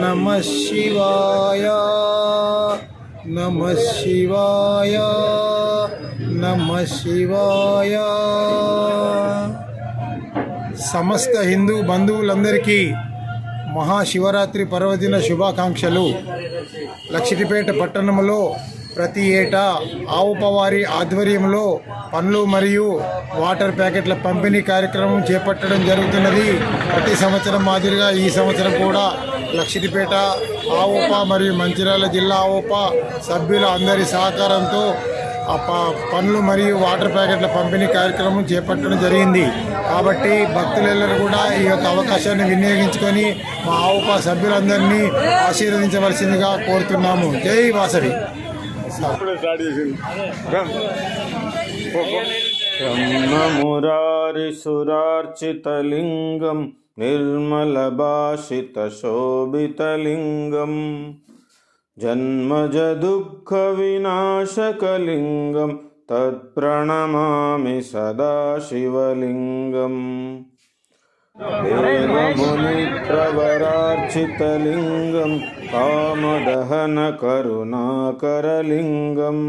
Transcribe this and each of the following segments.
నమ శివాయ నమ శివాయ నమ శివాయ సమస్త హిందూ బంధువులందరికీ మహాశివరాత్రి పర్వదిన శుభాకాంక్షలు. లక్షిటిపేట పట్టణంలో ప్రతి ఏటా ఆవుపవారి ఆధ్వర్యంలో పండ్లు మరియు వాటర్ ప్యాకెట్ల పంపిణీ కార్యక్రమం చేపట్టడం జరుగుతున్నది. ప్రతి సంవత్సరం మాదిరిగా ఈ సంవత్సరం కూడా లక్షిటిపేట ఆవుప మరియు మంచిర్యాల జిల్లా ఆవుప సభ్యుల అందరి సహకారంతో ఆ ప- పండ్లు మరియు వాటర్ ప్యాకెట్ల పంపిణీ కార్యక్రమం చేపట్టడం జరిగింది. కాబట్టి భక్తులందరూ కూడా ఈ యొక్క అవకాశాన్ని వినియోగించుకొని మా ఆవుప సభ్యులందరినీ ఆశీర్వదించవలసిందిగా కోరుతున్నాము. జై వాసవి. ఇప్పుడే స్టార్ట్ निर्मलभाषितशोभितलिङ्गं जन्मजदुःखविनाशकलिङ्गं तत्प्रणमामि सदा शिवलिङ्गम् देवमुनिप्रवरार्चितलिङ्गं कामदहनकरुणाकरलिङ्गं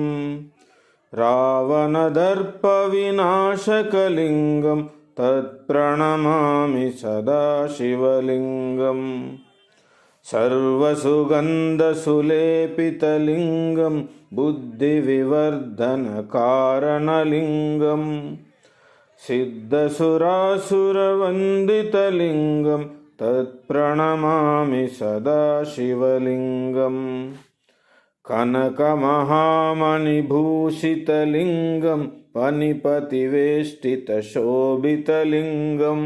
रावणदर्पविनाशकलिङ्गम् तत्प्रणमामि सदा शिवलिङ्गम्। सर्वसुगन्धसुलेपितलिङ्गं बुद्धिविवर्धनकारणलिङ्गम्। सिद्धसुरासुरवन्दितलिङ्गं तत्प्रणमामि सदा शिवलिङ्गम् कनकमहामणिभूषितलिङ्गं पनिपतिवेष्टितशोभितलिङ्गम्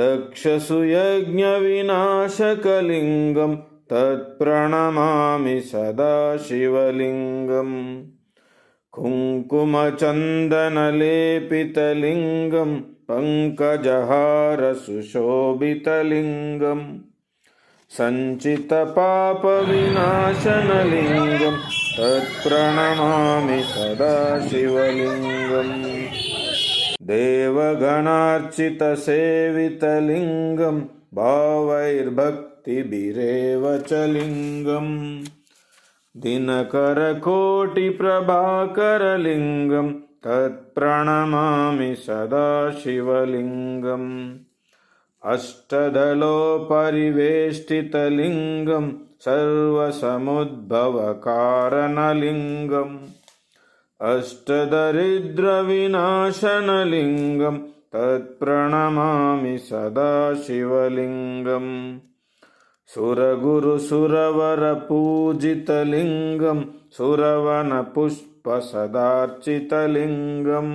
दक्षसुयज्ञविनाशकलिङ्गं तत्प्रणमामि सदा शिवलिङ्गम् कुङ्कुमचन्दनलेपितलिङ्गं पङ्कजहारसुशोभितलिङ्गम् सञ्चितपापविनाशनलिङ्गं तत्प्रणमामि सदा शिवलिङ्गम् देवगणार्चितसेवितलिङ्गं भावैर्भक्तिभिरेव च लिङ्गम् दिनकरकोटिप्रभाकरलिङ्गं तत्प्रणमामि सदा शिवलिङ्गम् अष्टदलोपरिवेष्टितलिङ्गं सर्वसमुद्भवकारणलिङ्गम् अष्टदरिद्रविनाशनलिङ्गं तत्प्रणमामि सदा शिवलिङ्गम् सुरगुरुसुरवरपूजितलिङ्गं सुरवनपुष्पसदार्चितलिङ्गम्